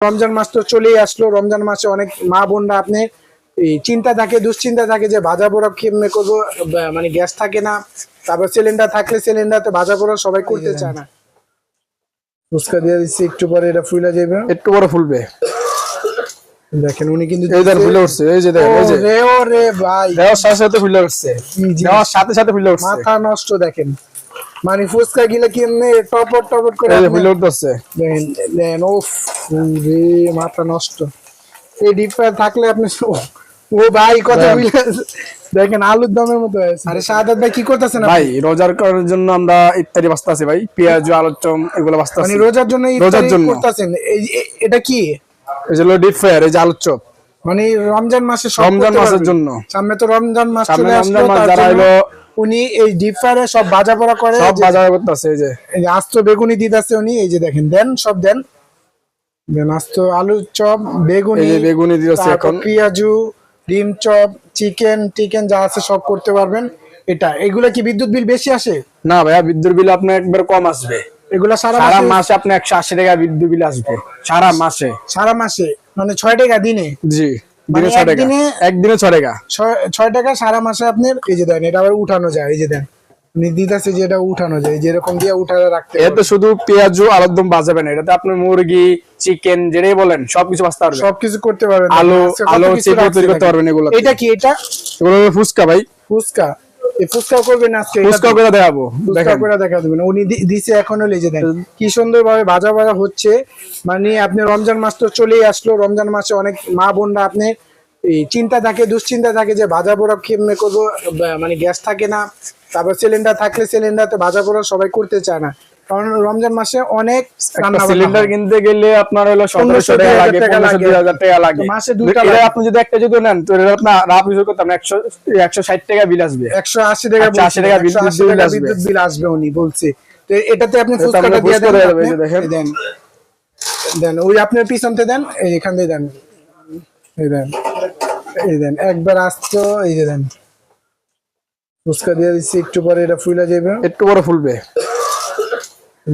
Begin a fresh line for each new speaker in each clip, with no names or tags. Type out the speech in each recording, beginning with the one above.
রমজান মাস তো চলেই আসলো। রমজান মাসে অনেক মা বোনরা আপনি চিন্তা থাকে দুশ্চিন্তা থাকে যে ভাজা পোড়া কেমনে করব? মানে গ্যাস থাকে না। তারপর সিলিন্ডার থাকলে সিলিন্ডার তো ভাজা পোড়া সবাই করতে চায় না। ফুচকা দিয়ে দিচ্ছি একটু পরে এটা ফুলে যাবে
একটু বড় ফুলবে।
দেখেন উনি কিন্তু
এই ধর ফুলে উঠছে। এই যে দেখেন এই যে।
রে ও রে ভাই।
দেওয়ার সাথে সাথে ফুলে উঠছে। দেওয়ার সাথে সাথে ফুলে উঠছে।
মাথা নষ্ট দেখেন। মানে ফুচকা গিলে কেমনে টপট টপট করে
এই
দেন দেন ও রে মাথা নষ্ট। এই ডিপার থাকলে আপনি ও- ভাই কত। দেখেন আলুর দমের মতো হয়েছে। আরে শাহাদাত ভাই কি করতেছেন
ভাই রোজার করার জন্য আমরা ইত্যাদি বাস্তা আছে ভাই। পেঁয়াজ আলুর চম এগুলো বাস্তা
মানে
আছে।
রোজার জন্য
রোজার জন্য।
করতেছেন। এটা কি?
এই যে ডিপ ফ্রায়ার এই যে আলুর চপ।
মানে রমজান মাসে সব
রমজান মাসের জন্য।
সামনে তো রমজান মাস চলে
রমজান মাস যারা
উনি এই ডিপ ফ্রায়ারে সব ভাজা পোড়া করে
সব বাজার করতেছে এই যে।
এই যে আস্ত বেগুনি দিতেছে উনি এই যে দেখেন দেন সব দেন। দেন আস্ত আলু চপ বেগুনি
এই যে বেগুনি দিতেছে এখন।
পেঁয়াজু ডিম চপ চিকেন টিকেন যা আছে সব করতে পারবেন। এটা এগুলা কি বিদ্যুৎ বিল বেশি আসে?
না ভাইয়া বিদ্যুৎ বিল আপনার একবার কম আসবে।
এগুলা সারা
সারা
মাসে
আপনি একশো আশি টাকা বিদ্যুৎ বিল আসবে। সারা মাসে।
সারা মাসে মানে ছয় টাকা দিনে।
জি। দিনে টাকা।
একদিনে-
টাকা।
সারা মাসে আপনি এই যে দেন এটা আবার উঠানো যায় এই যে দেন। উঠানো যায় যেরকম দিয়ে উঠানো রাখতে
এতে শুধু পেঁয়াজ আলুর দম বাজাবে না। এটাতে আপনি মুরগি চিকেন যেটাই বলেন সবকিছু বাঁচতে
সবকিছু করতে পারবেন।
আলু
আজকে
আলু চিকেন তৈরি করতে পারবেন এগুলো
এটা কি এটা?
এগুলো ফুচকা ভাই।
ফুচকা? ফুচকা করবেন আজকে?
ফুচকা করে দেখাবো।
ফুচকা করে দেখা দেবেন উনি দিছে এখনও লেজে দেন কি সুন্দর ভাবে ভাজা ভাজা হচ্ছে। মানে আপনি রমজান মাস তো চলেই আসলো। রমজান মাসে অনেক মা বোনরা আপনি এই চিন্তা থাকে দুশ্চিন্তা থাকে যে ভাজা পোড়া কেমনে করব? মানে গ্যাস থাকে না। তারপর সিলিন্ডার থাকলে সিলিন্ডার তো ভাজা পোড়া সবাই করতে চায় না। কারণ রমজান মাসে অনেক
সিলিন্ডার কিনতে গেলে আপনার হলো সতেরোশো টাকা লাগে পনেরোশো দুই হাজার টাকা লাগে
মাসে দুইটা
আপনি যদি একটা যদি নেন তো এটা আপনার রাফ ইউজ করতে আপনার একশো একশো ষাট টাকা বিল আসবে।
একশো আশি টাকা
180 টাকা বিদ্যুৎ বিল আসবে।
বিদ্যুৎ বিল আসবে উনি বলছে। তো এটাতে আপনি ফুচকাটা দিয়ে দেন দেন। দেন ওই আপনার পিছনতে দেন এখান দিয়ে দেন। এই দেন এই দেন একবার আসতো এই যে দেন। ফুচকা দিয়ে দিচ্ছি একটু পরে এটা ফুলে যাবে।
একটু বড় ফুলবে।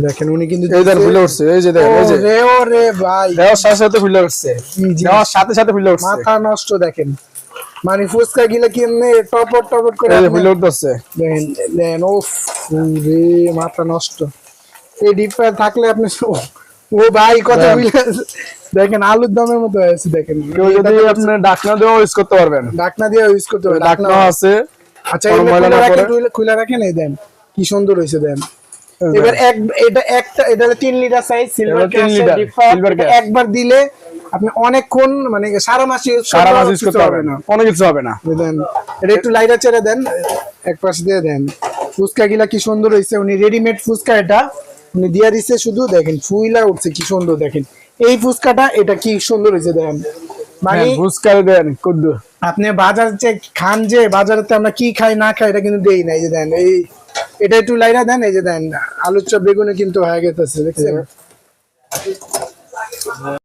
দেখেন উনি কিন্তু
এই
দিচ্ছে-
ফুলে উঠছে। এই যে দেখেন এই যে।
রে ও রে ভাই।
দেওয়ার সাথে সাথে ফুলে উঠছে। দেওয়ার সাথে সাথে ফুলে উঠছে।
মাথা নষ্ট দেখেন। মানে ফুচকা গিলে কেমনে টপট টপট করে
এই ফুলে উঠতেছে।
দেন দেন ও রে মাথা নষ্ট। এই ডিপটা থাকলে আপনি ও- ভাই কত। দেখেন আলুর দমের মতো হয়েছে দেখেন।
কেউ যদি আপনি ডাকনা দিয়ে ইউজ করতে পারবেন।
ডাকনা দিয়ে ইউজ করতে পারবেন। ডাকনা
আছে।
আচ্ছা এগুলো খুলে রাখেন খুলে- রাখেন এই দেন। কি সুন্দর হয়েছে দেন।
এই
এবার এক এটা একটা এটা হলো তিন লিটার সাইজ সিলভার
gas।
একবার দিলে আপনি অনেকক্ষণ মানে সারা মাস ইউজ
সারা মাস ইউজ করতে না। কোনো কিছু হবে না।
দেন এটা একটু লাইটা চেড়ে দেন এক পাশ দিয়ে দেন। ফুচকা গিলা কি সুন্দর হয়েছে উনি রেডিমেড ফুচকা এটা। উনি দিয়ে দিচ্ছে শুধু দেখেন ফুইলা উঠছে কি সুন্দর দেখেন। এই ফুচকাটা এটা কি সুন্দর হয়েছে দেখেন মানে
হ্যাঁ, ফুচকা দেন কুদ্দু
আপনি বাজার যে খান যে বাজারেতে আমরা কি খাই না খাই এটা কিন্তু দেই নাই যে দেন এই এটা একটু লাইরা দেন এই যে দেন আলুর চপ বেগুনে কিন্তু হয়ে গেছে দেখছেন?